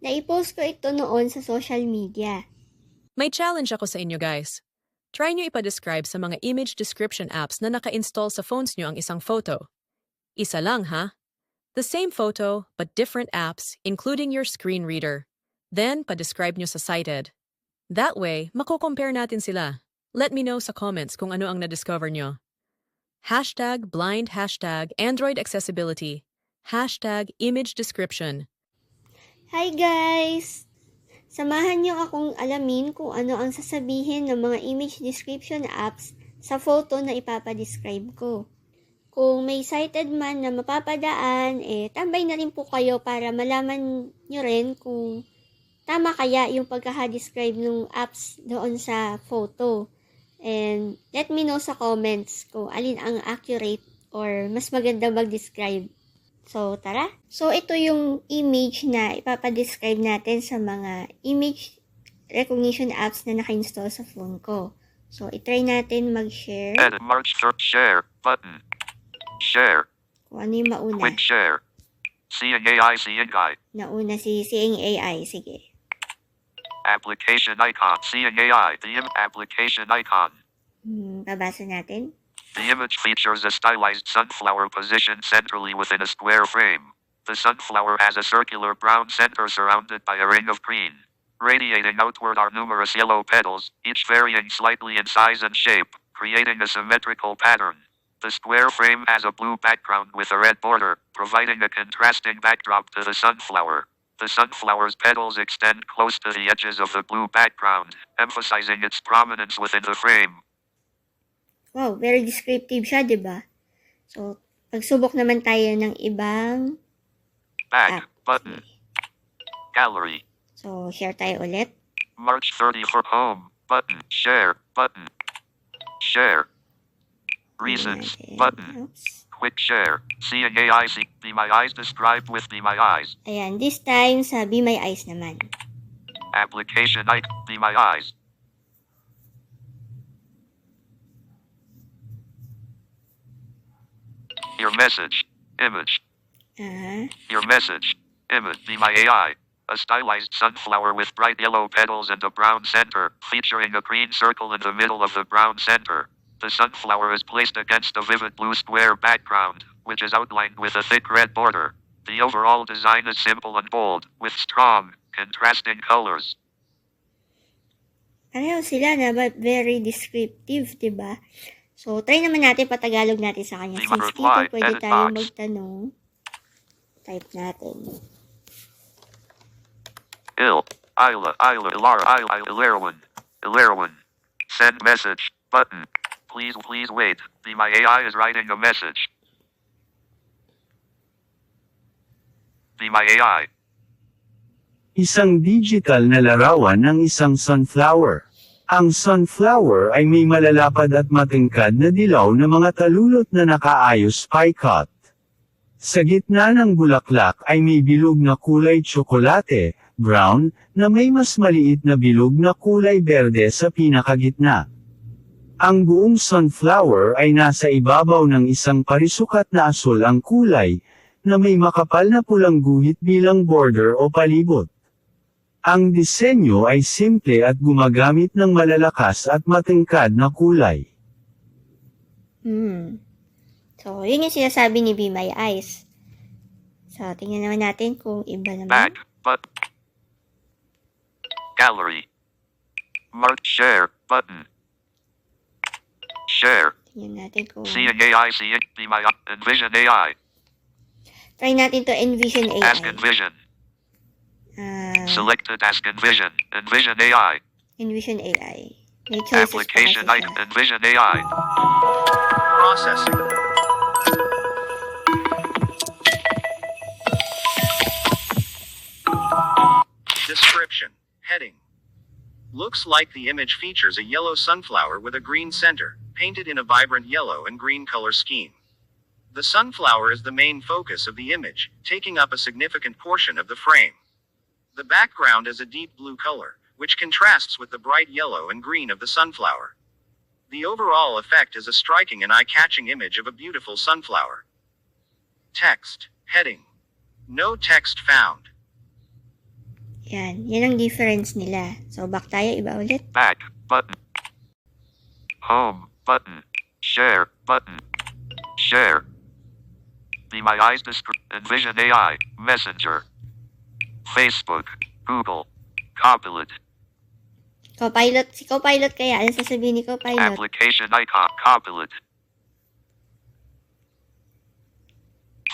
Naipost ko ito noon sa social media. May challenge ako sa inyo guys. Try nyo ipa-describe sa mga image description apps na naka-install sa phones nyo ang isang photo. Isa lang ha? The same photo, but different apps, including your screen reader. Then, pa-describe nyo sa cited. That way, mako-compare natin sila. Let me know sa comments kung ano ang na-discover nyo. Hashtag blind hashtag Android accessibility. Hashtag image description. Hi guys! Samahan niyo akong alamin kung ano ang sasabihin ng mga image description apps sa photo na ipapadescribe ko. Kung may cited man na mapapadaan, eh, tambay na rin po kayo para malaman nyo rin kung tama kaya yung pagkaka-describe ng apps doon sa photo. And let me know sa comments kung alin ang accurate or mas maganda mag-describe. So, tara. So, ito yung image na ipapadescribe natin sa mga image recognition apps na naka-install sa phone ko. So, itry natin mag-share. Edit March third share button. Share. Kung ano yung mauna. Quick share. Seeing AI seeing guy. Nauna si Seeing AI. Sige. Application icon. Seeing AI. The application icon. Hmm, babasa natin. The image features a stylized sunflower positioned centrally within a square frame. The sunflower has a circular brown center surrounded by a ring of green. Radiating outward are numerous yellow petals, each varying slightly in size and shape, creating a symmetrical pattern. The square frame has a blue background with a red border, providing a contrasting backdrop to the sunflower. The sunflower's petals extend close to the edges of the blue background, emphasizing its prominence within the frame. Wow, very descriptive siya, di ba? So, pagsubok naman tayo ng ibang Back app. button. Gallery. So, share tayo ulit. March 30 for home. Button. Share. Button. Share. Reasons. Natin. Button. Oops. Quick share. Seeing AI. See. Be my eyes described with Be my eyes. Ayan, this time sa Be My Eyes naman. Application I. Be my eyes. Your message. Image. Ah, Your message. Image. Be my AI. A stylized sunflower with bright yellow petals and a brown center, featuring a green circle in the middle of the brown center. The sunflower is placed against a vivid blue square background, which is outlined with a thick red border. The overall design is simple and bold, with strong, contrasting colors. pareho sila na but very descriptive, di ba? So, try naman natin patagalog natin sa kanya. Since dito pwede tayo box. magtanong. Type natin. Il. Isla. Isla. Ilara. Isla. Ilarwin. Ilarwin. Send message. Button. Please, please wait. The my AI is writing a message. The my AI. Isang digital na larawan ng isang sunflower. Ang sunflower ay may malalapad at matingkad na dilaw na mga talulot na nakaayos pie-cut. Sa gitna ng bulaklak ay may bilog na kulay tsokolate, brown, na may mas maliit na bilog na kulay berde sa pinakagitna. Ang buong sunflower ay nasa ibabaw ng isang parisukat na asul ang kulay, na may makapal na pulang guhit bilang border o palibot. Ang disenyo ay simple at gumagamit ng malalakas at matingkad na kulay. Hmm. So, yun yung sinasabi ni Be My Eyes. So, tingnan naman natin kung iba naman. Back. But. Gallery. Mark share. Button. Share. Tingnan natin kung... Seeing AI. Seeing. Be my. Envision AI. Try natin to Envision AI. Ask Envision. Ah, Selected Ask Envision. Envision AI. Envision AI. May choices pa Application kasi icon. Envision AI. Processing. Description. Heading. Looks like the image features a yellow sunflower with a green center, painted in a vibrant yellow and green color scheme. The sunflower is the main focus of the image, taking up a significant portion of the frame. The background is a deep blue color, which contrasts with the bright yellow and green of the sunflower. The overall effect is a striking and eye catching image of a beautiful sunflower. Text. Heading. No text found. Yan. Yan ang difference nila. So, back tayo. Iba ulit. Back button. Home button. Share button. Share. Be My Eyes Disc- Envision AI Messenger. Facebook. Google. Copilot. Copilot. Si Copilot kaya. Ano sasabihin ni Copilot? Application icon. Copilot.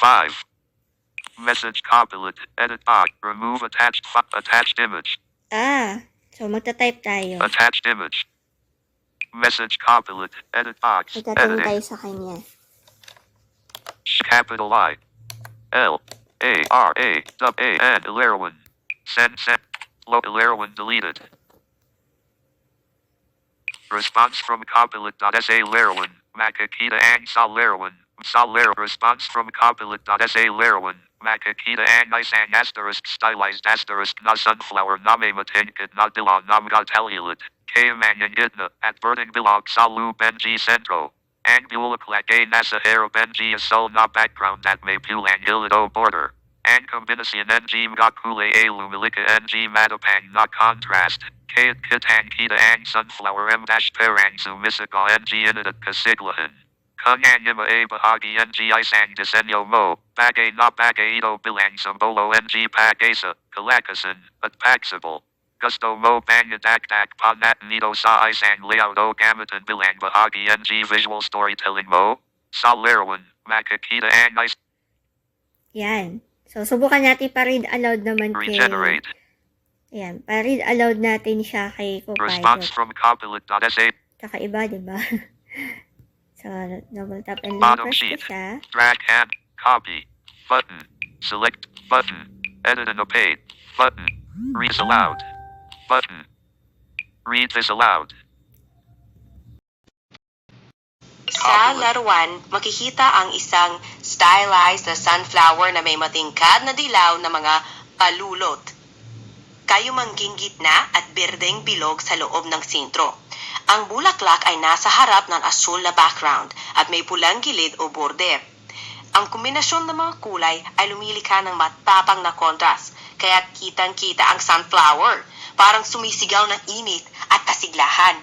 5. Message Copilot. Edit box. Remove attached attached image. Ah. So, magta-type tayo. Attached image. Message Copilot. Edit box. Magtatanong Editing. tayo sa kanya. Capital I. L. A R A W A and Ilerwin. Send send. Low deleted. Response from compilate.sa Lerwin. Makakita and Salerwin. Saler. Response from compilate.sa Lerwin. Makakita and nice and asterisk stylized asterisk na sunflower name matinka na bilang nam got elulit. Kaman and at burning bilog salu benji Central. Ang bulaklak ay nasa NG sol na background at may pulang hilado border. Ang kombinasyon NG mga kulay ay lumilika NG matapang na contrast. Kaya't kitang kita ang sunflower m dash perang sumisika NG inat kasiglahan. Kanyang ima ay eh, bahagi NG isang disenyo mo, bagay na bagay ito bilang simbolo NG pag-asa, kalakasan, at pagsibol. Gusto mo bang idagdag pa natin ito sa isang layout o gamitan bilang bahagi NG visual storytelling mo? Sa Lerwin, makikita ang is Yan. So, subukan natin pa-read aloud naman kay... regenerate. Ayan. Pa-read aloud natin siya kay Response Copilot. from Copilot.sa Kakaiba, di ba? so, double tap and Bottom sheet. siya. drag hand, copy, button, select, button, edit and page, button, read aloud, button, read this aloud. Sa laruan, makikita ang isang stylized na sunflower na may matingkad na dilaw na mga palulot. Kayumangging gitna at berdeng bilog sa loob ng sintro. Ang bulaklak ay nasa harap ng asul na background at may pulang gilid o border. Ang kombinasyon ng mga kulay ay lumilikha ng matapang na kontrast, kaya kitang-kita ang sunflower, parang sumisigaw ng init at kasiglahan.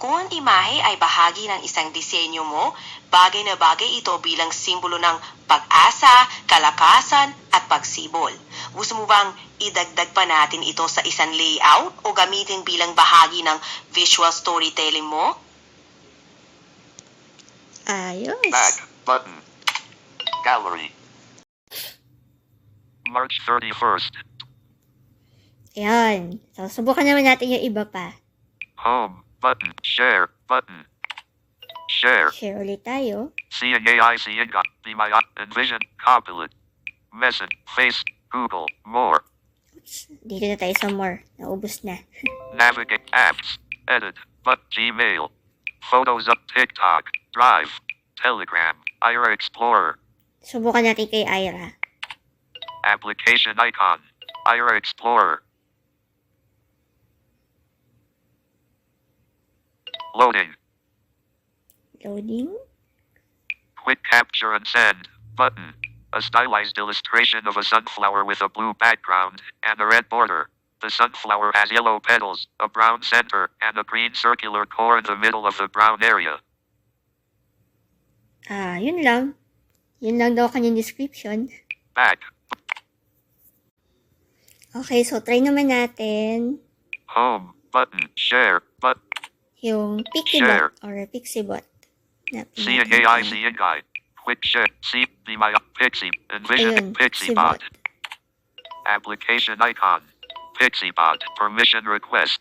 Kung ang imahe ay bahagi ng isang disenyo mo, bagay na bagay ito bilang simbolo ng pag-asa, kalakasan, at pagsibol. Gusto mo bang idagdag pa natin ito sa isang layout o gamitin bilang bahagi ng visual storytelling mo? Ayos. Back, button, gallery. March 31st, Ayan. So, subukan naman natin yung iba pa. home, button, share, button, share. Share ulit tayo. God, be my envision, Copilot, message, face, Google, more, Dito na tayo sa more. Naubos na. navigate, apps, edit, but Gmail, photos up, TikTok, Drive, Telegram, Ira Explorer, Subukan natin kay Ira. application icon, Ira Explorer. Loading, Loading. quick capture and send, button. A stylized illustration of a sunflower with a blue background and a red border. The sunflower has yellow petals, a brown center, and a green circular core in the middle of the brown area. Ah, yun lang. Yun lang daw kanyang description. Back, Okay, so try naman natin home, button, share, but yung Share. Or Pixibot. See a AI, see a guide. Quick share, see, be my pixie, envision, Ayun, pixie Pixibot. bot. Application icon, pixie bot, permission request.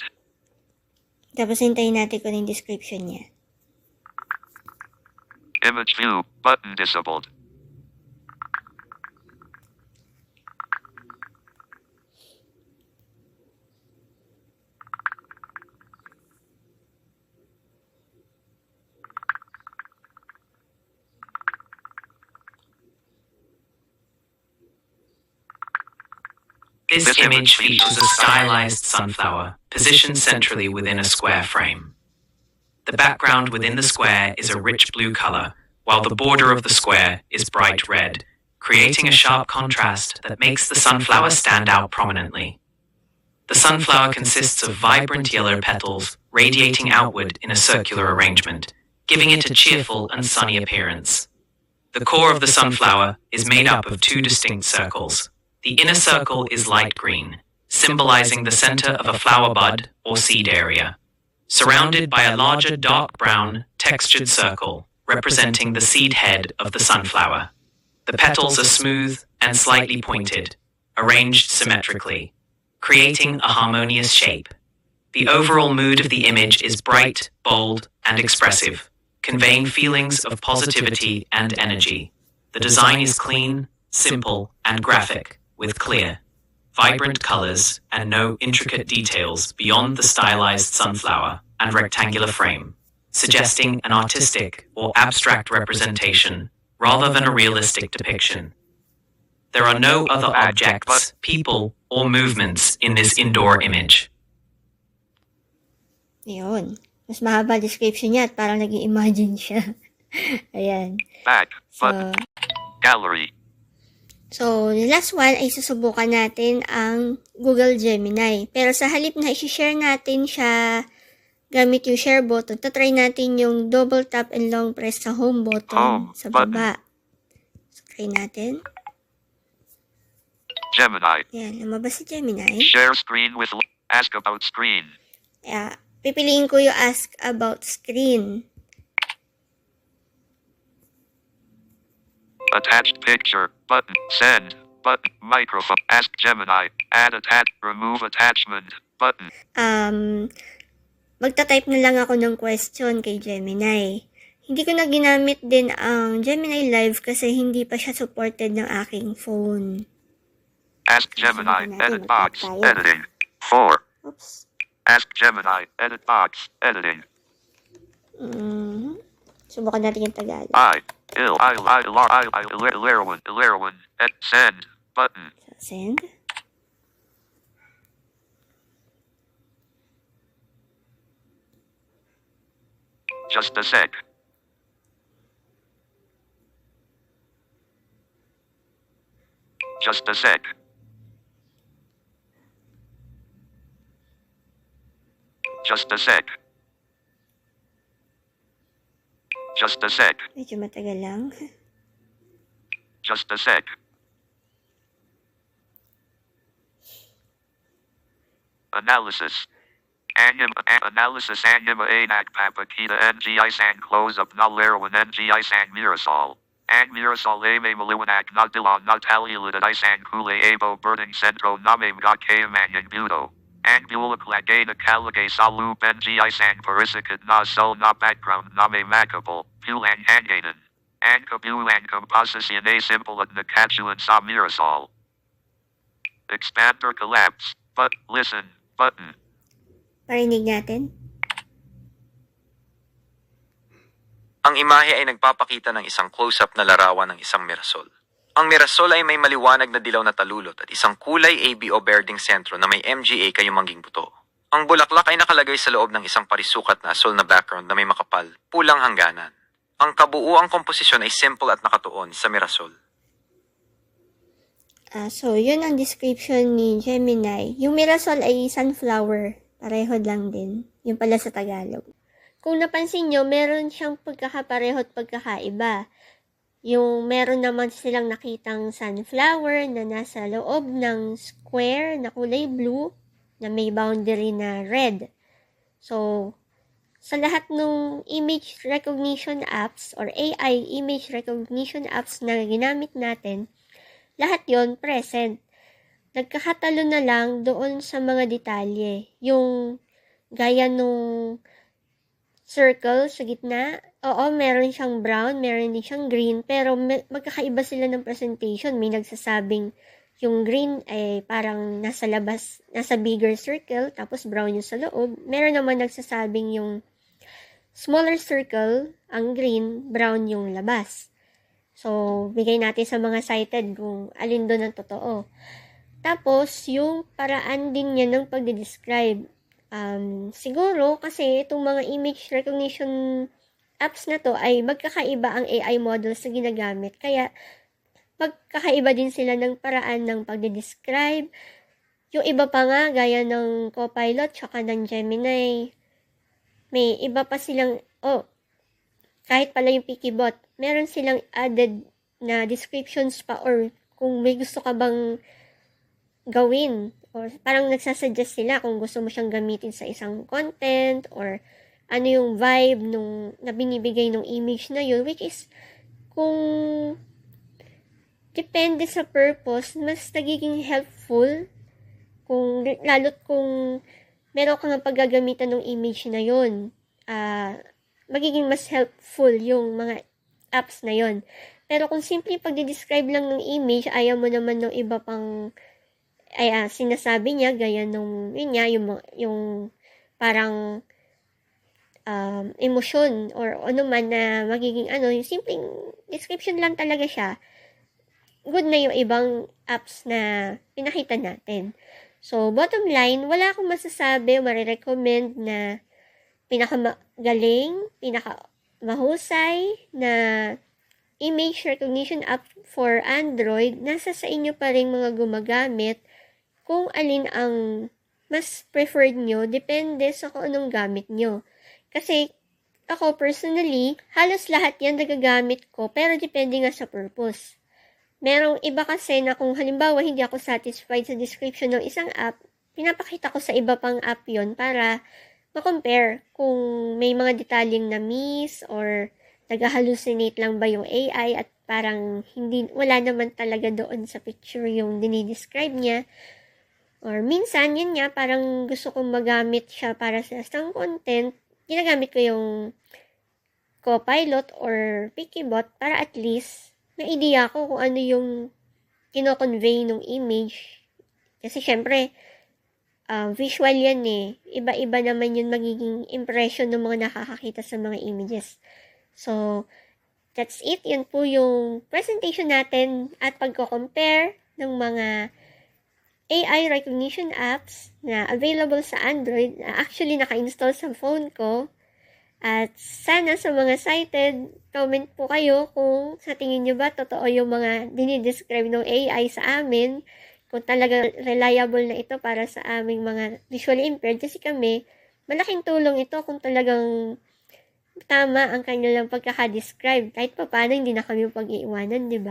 Tapos hintayin natin kung yung description niya. Image view, button disabled. This image features a stylized sunflower positioned centrally within a square frame. The background within the square is a rich blue color, while the border of the square is bright red, creating a sharp contrast that makes the sunflower stand out prominently. The sunflower consists of vibrant yellow petals radiating outward in a circular arrangement, giving it a cheerful and sunny appearance. The core of the sunflower is made up of two distinct circles. The inner circle is light green, symbolizing the center of a flower bud or seed area, surrounded by a larger dark brown, textured circle representing the seed head of the sunflower. The petals are smooth and slightly pointed, arranged symmetrically, creating a harmonious shape. The overall mood of the image is bright, bold, and expressive, conveying feelings of positivity and energy. The design is clean, simple, and graphic, with clear, vibrant colors and no intricate details beyond the stylized sunflower and rectangular frame, suggesting an artistic or abstract representation rather than a realistic depiction. There are no other objects, people, or movements in this indoor image. Ayun. Mas mahaba description niya at parang nag imagine siya. Ayan. Back. So, Gallery. So, the last one ay susubukan natin ang Google Gemini. Pero sa halip na isi-share natin siya gamit yung share button, tatry natin yung double tap and long press sa home button Home sa button. baba. So, try natin. Gemini. Ayan, lumabas si Gemini. Share screen with ask about screen. Kaya, pipiliin ko yung ask about screen. Attached picture. Button. Send. Button. Microphone. Ask Gemini. Add attach. Remove attachment. Button. um, magta-type na lang ako ng question kay Gemini. Hindi ko na ginamit din ang Gemini Live kasi hindi pa siya supported ng aking phone. Ask Gemini. Edit box. Editing. 4. Oops. Ask Gemini. Edit box. Editing. Mhm. Subukan natin yung Tagalog. I. Il. I. I. Lar. I. I. Ilerwin. Ilerwin. Et. Send. Button. So, send. Just a sec. Just a sec. Just a sec. Just a sec. Medyo matagal lang. Just a sec. Analysis. Anim, a- analysis anima anak papakita NGI san close up nalarwan NGI san mirasol. Ang mirasol a may maliwanak nagdila nagtaliulid san kule abo birding centro name ga kayamanyan budo. Ang bulak lagay na kalagay sa loop NGI san parisikat na sol na background name makable, pulang hanganan. Ang kabulang composition a simple at nakatuan sa mirasol. Expander collapse. But listen. Button. Parinig natin. Ang imahe ay nagpapakita ng isang close-up na larawan ng isang mirasol. Ang mirasol ay may maliwanag na dilaw na talulot at isang kulay AB o berding sentro na may MGA kayumanging buto. Ang bulaklak ay nakalagay sa loob ng isang parisukat na sol na background na may makapal, pulang hangganan. Ang kabuuang komposisyon ay simple at nakatuon sa mirasol. Ah, so, yun ang description ni Gemini. Yung Mirasol ay sunflower. Pareho lang din. Yung pala sa Tagalog. Kung napansin nyo, meron siyang pagkakapareho at pagkakaiba. Yung meron naman silang nakitang sunflower na nasa loob ng square na kulay blue na may boundary na red. So, sa lahat ng image recognition apps or AI image recognition apps na ginamit natin, lahat yon present. Nagkakatalo na lang doon sa mga detalye. Yung gaya nung circle sa gitna, oo, meron siyang brown, meron din siyang green, pero magkakaiba sila ng presentation. May nagsasabing yung green ay parang nasa labas, nasa bigger circle, tapos brown yung sa loob. Meron naman nagsasabing yung smaller circle, ang green, brown yung labas. So, bigay natin sa mga cited kung alin doon ang totoo. Tapos, yung paraan din niya ng pagde-describe. Um, siguro, kasi itong mga image recognition apps na to ay magkakaiba ang AI models na ginagamit. Kaya, magkakaiba din sila ng paraan ng pagde-describe, yung iba pa nga, gaya ng Copilot, tsaka ng Gemini, may iba pa silang, oh, kahit pala yung Pikibot, meron silang added na descriptions pa or kung may gusto ka bang gawin or parang nagsasuggest sila kung gusto mo siyang gamitin sa isang content or ano yung vibe nung na binibigay ng image na yun which is kung depende sa purpose mas nagiging helpful kung lalo't kung meron ka nga paggagamitan ng image na yun ah magiging mas helpful yung mga apps na yon pero kung simple pagde-describe lang ng image, ayaw mo naman ng iba pang ay ah, sinasabi niya gaya nung yun niya yung yung parang um, emosyon or ano man na magiging ano, yung simpleng description lang talaga siya. Good na yung ibang apps na pinakita natin. So, bottom line, wala akong masasabi o marirecommend na pinakamagaling, pinaka mahusay na image recognition app for Android, nasa sa inyo pa rin mga gumagamit kung alin ang mas preferred nyo, depende sa kung anong gamit nyo. Kasi, ako personally, halos lahat yan nagagamit ko, pero depende nga sa purpose. Merong iba kasi na kung halimbawa hindi ako satisfied sa description ng isang app, pinapakita ko sa iba pang app yon para ma-compare kung may mga detalyeng na miss or nag-hallucinate lang ba yung AI at parang hindi, wala naman talaga doon sa picture yung dinidescribe niya. Or minsan, yun nga, parang gusto kong magamit siya para sa isang content, ginagamit ko yung Copilot or Pikibot para at least may idea ko kung ano yung kino-convey ng image. Kasi syempre, uh, visual yan eh. Iba-iba naman yun magiging impression ng mga nakakakita sa mga images. So, that's it. Yan po yung presentation natin at pagko-compare ng mga AI recognition apps na available sa Android na actually naka-install sa phone ko. At sana sa mga cited, comment po kayo kung sa tingin nyo ba totoo yung mga dinidescribe ng AI sa amin. Kung talaga reliable na ito para sa aming mga visually impaired. Kasi kami, malaking tulong ito kung talagang tama ang kanilang pagkakadescribe. Kahit pa paano, hindi na kami pag-iiwanan, di ba?